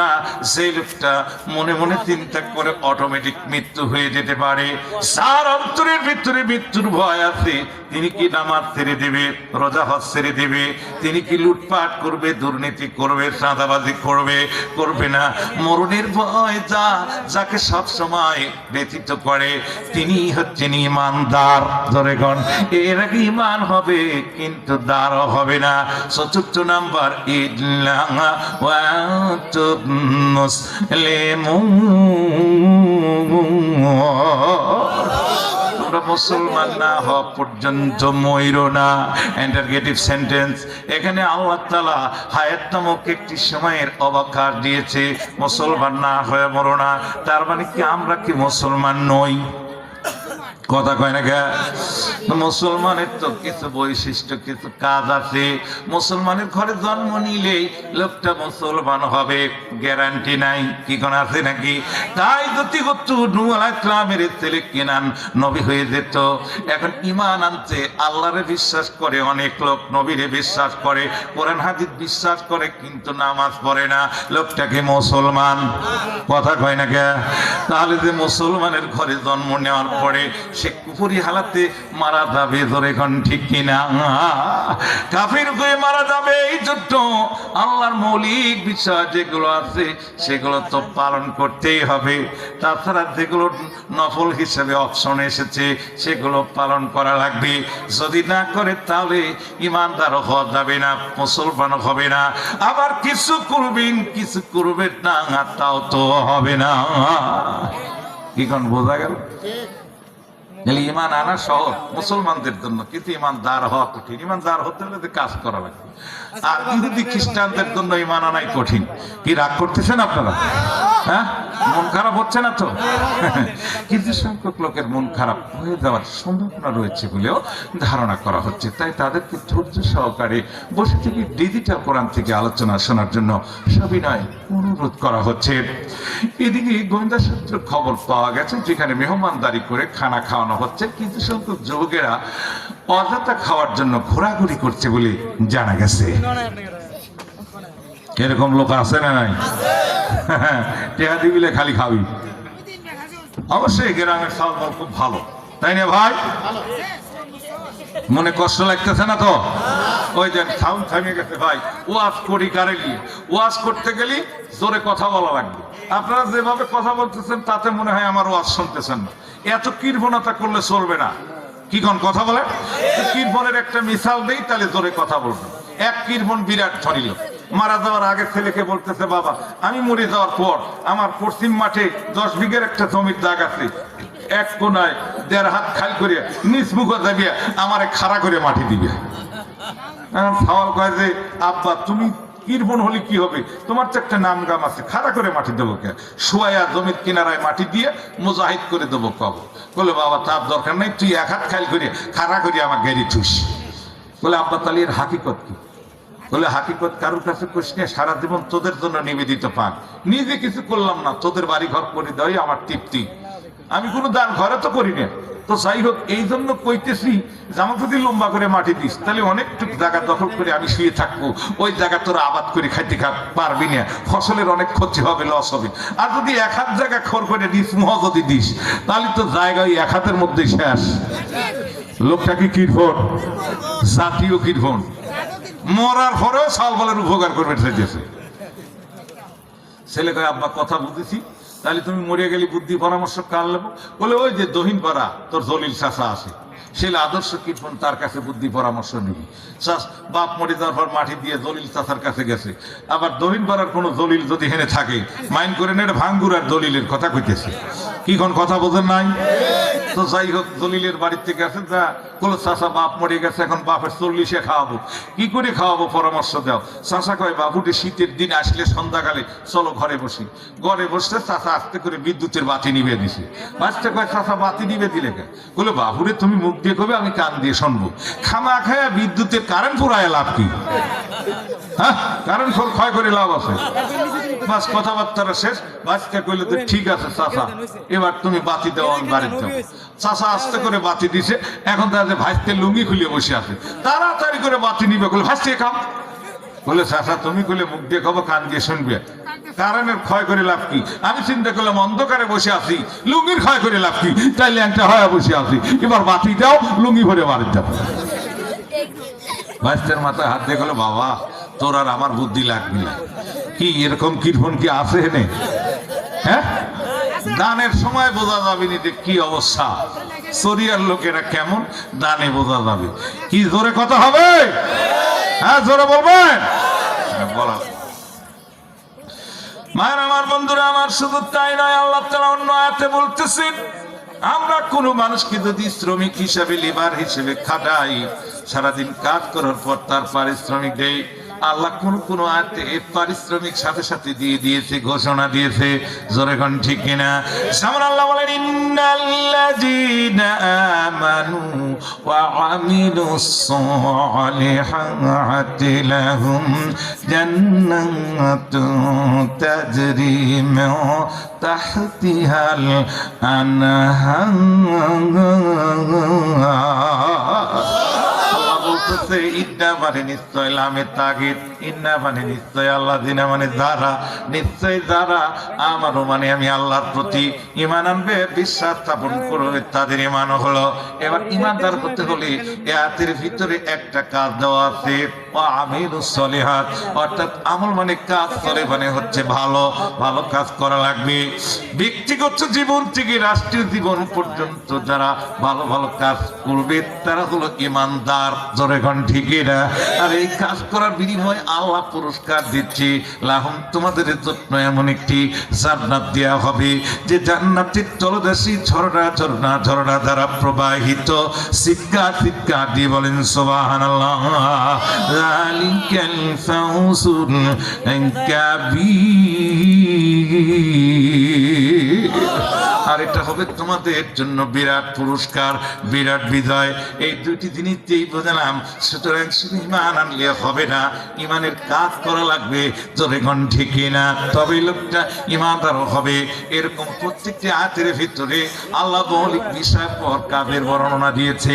না মনে মনে চিন্তা করে অটোমেটিক মৃত্যু হয়ে যেতে পারে। যার অন্তরের ভিতরে মৃত্যুর ভয় আছে, তিনি কি নামাজ ছেড়ে দেবে, রোজা হজ ছেড়ে দেবে, তিনি কি লুটপাট করবে, দুর্নীতি করবে চাঁদাবাজি করবে করবে না। মরণের ভয় যা, যাকে সব সময় ব্যতীত করে, তিনি হচ্ছেন ইমানদার। ধরে গণ এর আগে ইমান হবে, কিন্তু দারও হবে না। চতুর্থ নাম্বার ইল্লা তোমরা মুসলমান না হওয়া পর্যন্ত ময়ূর না এন্টারগেটিভ সেন্টেন্স এখানে আল্লাহ তালা হায়াত নামক একটি সময়ের অবাকার দিয়েছে মুসলমান না হয়ে মরো না তার মানে কি আমরা কি মুসলমান নই কথা কয় না গা মুসলমানের তো কিছু বৈশিষ্ট্য, কিছু কাজ আছে। মুসলমানের ঘরে জন্ম নিলেই লোকটা মুসলমান হবে, গ্যারান্টি নাই, কি কোন আছে নাকি? তাই যদি ইসলামের ছেলে কেনান, নবী হয়ে যেত। এখন ইমান আনতে আল্লাহরে বিশ্বাস করে, অনেক লোক নবীরে বিশ্বাস করে, কোরআন, হাদিস বিশ্বাস করে, কিন্তু নামাজ পড়ে না। লোকটাকে মুসলমান? কথা কয় না কে? তাহলে যে মুসলমানের ঘরে জন্ম নেওয়ার পরে সে কুপুরি হালাতে মারা যাবে ধরে এখন ঠিক কিনা? কাফির হয়ে মারা যাবে এই জন্য আল্লাহর মৌলিক বিষয় যেগুলো আছে, সেগুলো তো পালন করতেই হবে। তাছাড়া যেগুলো নফল হিসেবে অপশন এসেছে, সেগুলো পালন করা লাগবে। যদি না করে, তাহলে ইমানদার হওয়া যাবে না, মুসলমান হবে না। আবার কিছু করবেন কিছু করবেন না তাও তো হবে না। কি কোন, বোঝা গেল? ইমান আনা সহজ। মুসলমানদের জন্য কিন্তু ইমানদার হওয়া কঠিন। ইমানদার হতে হলে কাজ করা লাগবে। আর ইহুদি খ্রিস্টানদের জন্য ইমান আনাই কঠিন। কি রাগ করতেছেন আপনারা? হ্যাঁ? মন খারাপ হচ্ছে না তো? কিছু সংখ্যক লোকের মন খারাপ হয়ে যাওয়ার সম্ভাবনা রয়েছে বলেও ধারণা করা হচ্ছে। তাই তাদেরকে ধৈর্য সহকারে বসে থেকে ডিজিটাল কোরআন থেকে আলোচনা শোনার জন্য সবিনয় অনুরোধ করা হচ্ছে। এদিকে গোয়েন্দা সূত্রের খবর পাওয়া গেছে, যেখানে মেহমানদারি করে খানা খাওয়ানো হচ্ছে, কিছু সংখ্যক যুবকেরা অযথা খাওয়ার জন্য ঘোরাঘুরি করছে বলে জানা গেছে। এরকম লোক আছে না নাই? টেহা দিবিলে খালি খাবি। অবশ্যই গ্রামের চাউল খুব ভালো। তাই না ভাই? মনে কষ্ট লাগতেছে না তো? ওই যে সাউন্ড থামিয়ে গেছে ভাই। ওয়াজ করি কারে ওয়াজ করতে গেলি জোরে কথা বলা লাগবে। আপনারা যেভাবে কথা বলতেছেন, তাতে মনে হয় আমার ওয়াজ শুনতেছেন না। এত কীর্বনতা করলে চলবে না। কি কোন, কথা বলে? কীর্বনের একটা মিসাল দেই, তাহলে জোরে কথা বলবেন এক কীর্বন বিরাট ধরিল মারা যাওয়ার আগে ছেলেকে বলতেছে, বাবা, আমি মরে যাওয়ার পর আমার পশ্চিম মাঠে দশ বিঘের একটা জমির দাগ আছে। এক কোনায় দেড় হাত খালি করে নিচ মুখ যাবিয়া আমারে খাড়া করে মাটি দিবে। সওয়াল কয় যে, আব্বা, তুমি কীর্বন হলে কি হবে? তোমার তো একটা নাম গাম আছে, খাড়া করে মাটি দেবো কে? শোয়া জমির কিনারায় মাটি দিয়ে মুজাহিদ করে দেবো কব বলে, বাবা, তার দরকার নেই, তুই এক হাত খালি করে খাড়া করে আমার গেড়ি থুস বলে, আব্বা এর হাকিকত কি? বলে, হাকিকত কারোর কাছে কোশ্চেনে সারা জীবন তোদের জন্য নিবেদিত পান নিজে কিছু করলাম না, তোদের বাড়ি ঘর করে দেওয়াই আমার তৃপ্তি। আমি কোনো দান ঘরে তো করি না। তো যাই হোক, এই জন্য কইতেছি জামা যদি লম্বা করে মাটি দিস, তাহলে অনেকটুকু জায়গা দখল করে আমি শুয়ে থাকব। ওই জায়গা তোরা আবাদ করে খাইতে পারবি না। ফসলের অনেক ক্ষতি হবে লস হবে। আর যদি এক হাত জায়গা খর করে দিস, মহ যদি দিস, তাহলে তো জায়গা ওই এক হাতের মধ্যে শেষ। লোকটা কি কীর্ভন জাতীয় কীর্ভন মরার পরেও সাল বলের উপকার করবে ছেলে কয়, আব্বা, কথা বুঝেছি তাহলে তুমি মরে গেলে বুদ্ধি পরামর্শ কার নেব? বলে ওই যে দহিন পাড়া, তোর জলিল শাসা আছে। সে আদর্শ কীর্তন তার কাছে বুদ্ধি পরামর্শ নিবি। চাষ বাপ মরে যাওয়ার পর মাটি দিয়ে দলিল চাষার কাছে গেছে। আবার দহিন পাড়ার কোনো দলিল যদি হেনে থাকে মাইন করে নেন ভাঙ্গুর আর দলিলের কথা কইতেছে। কি কোন কথা বোঝেন নাই? তো যাই হোক দলিলের বাড়ির থেকে আসে যা কোনো চাষা বাপ মরে গেছে, এখন বাপের চল্লিশে খাওয়াবো। কি করে খাওয়াবো পরামর্শ দাও? চাষা কয় বাবুটি শীতের দিন আসলে সন্ধ্যাকালে চলো ঘরে বসি। ঘরে বসতে চাষা আস্তে করে বিদ্যুতের বাতি নিবে দিছে। বাচ্চা কয় চাষা বাতি নিবে দিলে কে বলে বাবুরে তুমি মুখ দিয়ে কবে আমি কান দিয়ে শুনব? খামা খায়া বিদ্যুতের কারেন্ট পুরায় লাভ কি? হ্যাঁ কারেন্ট ক্ষয় করে লাভ আছে। বাস, কথাবার্তাটা শেষ। বাচ্চা কইলে, তো ঠিক আছে চাষা এবার তুমি বাতি দাও, আমি বাড়ির যাও চাষা আস্তে করে বাতি দিছে। এখন তাদের ভাইতে লুঙ্গি খুলে বসে আছে। তাড়াতাড়ি করে বাতি নিবে। বলে ভাসতে খাও। বলে, চাষা, তুমি খুলে মুখ দিয়ে খাব কান দিয়ে শুনবে। কারণের ক্ষয় করে লাভ কি? আমি চিন্তা করলাম, অন্ধকারে বসে আছি। লুঙ্গির ক্ষয় করে লাভ কি? তাই ল্যাংটা হয়ে বসে আছি। এবার বাতি দাও, লুঙ্গি ভরে বাড়ি যাব। বাচ্চার মাথায় হাত দিয়ে বাবা, তোর আর আমার বুদ্ধি লাগবে কি, এরকম কীর্তন কি আছে এনে? হ্যাঁ? দানের সময় বোঝা যাবে নি যে কি অবস্থা। সরিয়ার লোকেরা কেমন দানে বোঝা যাবে। কি জোরে কথা হবে? হ্যাঁ জোরে বলবেন? হ্যাঁ, মায়ের আমার বন্ধুরা আমার শুধু তাই নয় আল্লাহ তালা অন্য আয়াতে বলতেছেন আমরা কোনো মানুষকে যদি শ্রমিক হিসাবে লিবার হিসেবে খাটাই সারাদিন কাজ করার পর তার পারিশ্রমিক দেই আল্লাহ কোন কোন আয়াতে পারিশ্রমিক সাথে সাথে দিয়ে দিয়েছে, ঘোষণা দিয়েছে। জোরে কোন ঠিক কিনা? সামনে আল্লাহ বলেন, ইন্নাল্লাযীনা আমানু ওয়া আমিলুস সালিহাতি লাহুম জান্নাতুন তাজরি মিন তাহতিহাল আনহার. ইন্না মানে নিশ্চয় তাগিদ, ইন্না মানে নিশ্চয় আল্লাহ মানে যারা, নিশ্চয় যারা আমারও মানে আমি আল্লাহর প্রতি ইমান আনবে, বিশ্বাস স্থাপন করবে, তাদের ইমান হলো। এবার ইমানদার হলে ভিতরে একটা কাজ দেওয়া আছে সলিহাত অর্থাৎ আমল মানে কাজ করে মানে হচ্ছে ভালো ভালো কাজ করা লাগবে। ব্যক্তিগত জীবন থেকে রাষ্ট্রীয় জীবন পর্যন্ত যারা ভালো ভালো কাজ করবে, তারা হলো ইমানদার জোরে ঘন ঠিকই না। আর এই কাজ করার বিনিময়ে আল্লাহ পুরস্কার দিচ্ছে। লাহম, তোমাদের জন্য এমন একটি জান্নাত দেওয়া হবে, যে জান্নাতের তলদেশি ঝরনা ঝরনা ঝরনা দ্বারা প্রবাহিত। সিক্কা সিক্কা দিয়ে বলেন সোবাহান আল্লাহ আর এটা হবে তোমাদের জন্য বিরাট পুরস্কার, বিরাট বিজয়। এই দুইটি জিনিসই বোঝালাম, সুতরাং শুধু ইমান আনলে হবে না, ইমানের কাজ করা লাগবে, জোরে গণ ঠিকই না তবে লোকটা ইমানদারও হবে। এরকম প্রত্যেকটি আয়াতের ভিতরে আল্লাহ মৌলিক বিষয় পর কাজের বর্ণনা দিয়েছে।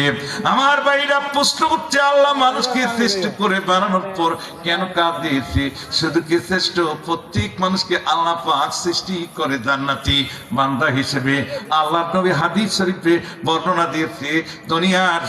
আমার ভাইরা প্রশ্ন করছে, আল্লাহ মানুষকে শ্রেষ্ঠ করে বানানোর পর কেন কাজ দিয়েছে? শুধু কি শ্রেষ্ঠ? প্রত্যেক মানুষকে আল্লাহ পাক সৃষ্টি করে জান্নাতি বান্দা হিসেবে আল্লাহ নবী হাদিস শরীফে বর্ণনা দিয়েছে দুনিয়ার